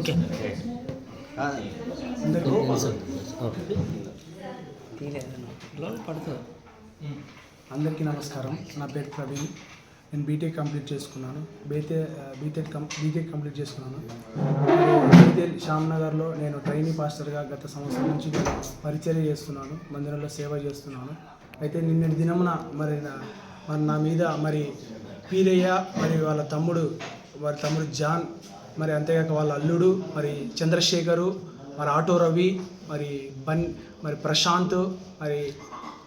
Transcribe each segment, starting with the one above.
Okay. పడుతుంది అందరికీ నమస్కారం. నా పేరు ప్రవీణ్. నేను బీటెక్ కంప్లీట్ చేసుకున్నాను. బీతే బీటెక్ కం బీటెక్ కంప్లీట్ చేసుకున్నాను. బీటెక్ శ్యామ్నగర్లో నేను ట్రైనీ పాస్టర్గా గత సంవత్సరం నుంచి పరిచర్య చేస్తున్నాను. మందిరంలో సేవ చేస్తున్నాను. అయితే నిన్నటి దినమున మరి నా- మరి నా మీద మరి పీరయ్య మరి వాళ్ళ తమ్ముడు వారి తమ్ముడు జాన్ మరి అంతేకాక వాళ్ళ అల్లుడు మరి చంద్రశేఖరు మరి ఆటో రవి మరి బన్ మరి ప్రశాంత్ మరి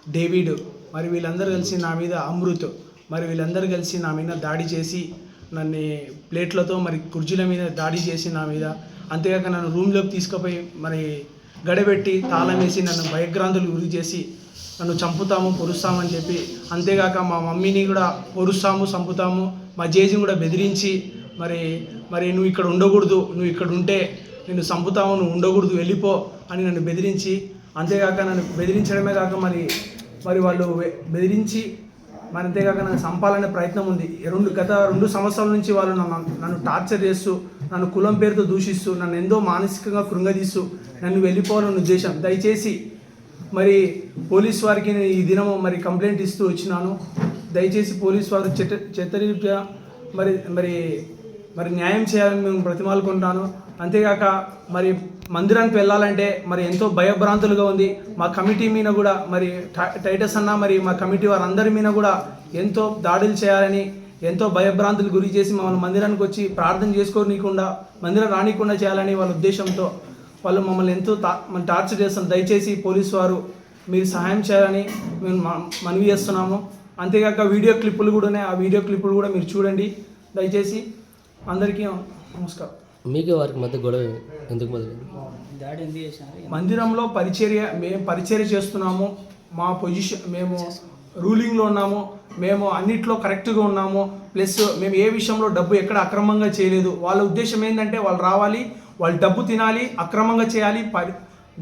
డేవిడ్ మరి వీళ్ళందరూ కలిసి నా మీద అమృత్ మరి వీళ్ళందరూ కలిసి నా మీద దాడి చేసి నన్ను ప్లేట్లతో మరి కుర్జీల మీద దాడి చేసి నా మీద అంతేకాక నన్ను రూమ్లోకి తీసుకుపోయి మరి గడబెట్టి తాళం వేసి నన్ను భయగ్రాంతులు గురి చేసి నన్ను చంపుతాము పొరుస్తామని చెప్పి అంతేకాక మా మమ్మీని కూడా పొరుస్తాము చంపుతాము మా జేజీని కూడా బెదిరించి మరి మరి నువ్వు ఇక్కడ ఉండకూడదు నువ్వు ఇక్కడ ఉంటే నేను చంపుతావు నువ్వు ఉండకూడదు వెళ్ళిపో అని నన్ను బెదిరించి అంతేకాక నన్ను బెదిరించడమే కాక మరి మరి వాళ్ళు బెదిరించి మరి అంతేకాక నన్ను చంపాలనే ప్రయత్నం ఉంది. రెండు గత రెండు సంవత్సరాల నుంచి వాళ్ళు నన్ను నన్ను టార్చర్ చేస్తూ నన్ను కులం పేరుతో దూషిస్తూ నన్ను ఎంతో మానసికంగా కృంగదీస్తూ నన్ను వెళ్ళిపోవాలని ఉద్దేశం. దయచేసి మరి పోలీస్ వారికి నేను ఈ దినము మరి కంప్లైంట్ ఇస్తూ వచ్చినాను. దయచేసి పోలీస్ వారు చెట చెత్తరీత్యా మరి మరి మరి న్యాయం చేయాలని మేము బ్రతిమాలుకుంటాను. అంతేకాక మరి మందిరానికి వెళ్ళాలంటే మరి ఎంతో భయభ్రాంతులుగా ఉంది. మా కమిటీ మీద కూడా మరి టై- టైటస్ అన్న మరి మా కమిటీ వారందరి మీద కూడా ఎంతో దాడులు చేయాలని ఎంతో భయభ్రాంతులు గురి చేసి మమ్మల్ని మందిరానికి వచ్చి ప్రార్థన చేసుకోనీయకుండా మందిరం రానికుండా చేయాలని వాళ్ళ ఉద్దేశంతో వాళ్ళు మమ్మల్ని ఎంతో తా మన టార్చర్ చేస్తాం దయచేసి పోలీస్ వారు మీరు సహాయం చేయాలని మేము మనవి చేస్తున్నాము. అంతేకాక వీడియో క్లిప్పులు కూడా ఉన్నాయి. ఆ వీడియో క్లిప్పులు కూడా మీరు చూడండి. దయచేసి అందరికీ నమస్కారం. మీకే వారికి మధ్య గొడవ ఎందుకు మొదలైంది? మందిరంలో పరిచర్య మేము పరిచర్య చేస్తున్నాము. మా పొజిషన్ మేము రూలింగ్లో ఉన్నాము. మేము అన్నిట్లో కరెక్ట్గా ఉన్నాము. ప్లస్ మేము ఏ విషయంలో డబ్బు ఎక్కడ అక్రమంగా చేయలేదు. వాళ్ళ ఉద్దేశం ఏంటంటే వాళ్ళు రావాలి వాళ్ళు డబ్బు తినాలి అక్రమంగా చేయాలి. పరి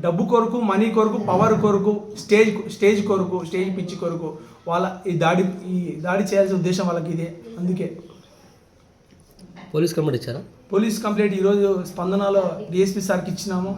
డబ్బు కొరకు మనీ కొరకు పవర్ కొరకు స్టేజ్ స్టేజ్ కొరకు స్టేజ్ పిచ్చి కొరకు వాళ్ళ ఈ దాడి ఈ దాడి చేయాల్సిన ఉద్దేశం వాళ్ళకి ఇదే. అందుకే పోలీస్ కంప్లైంట్ ఇచ్చారా? పోలీస్ కంప్లైంట్ ఈరోజు స్పందనలో డిఎస్పీ సార్కి ఇచ్చినాము.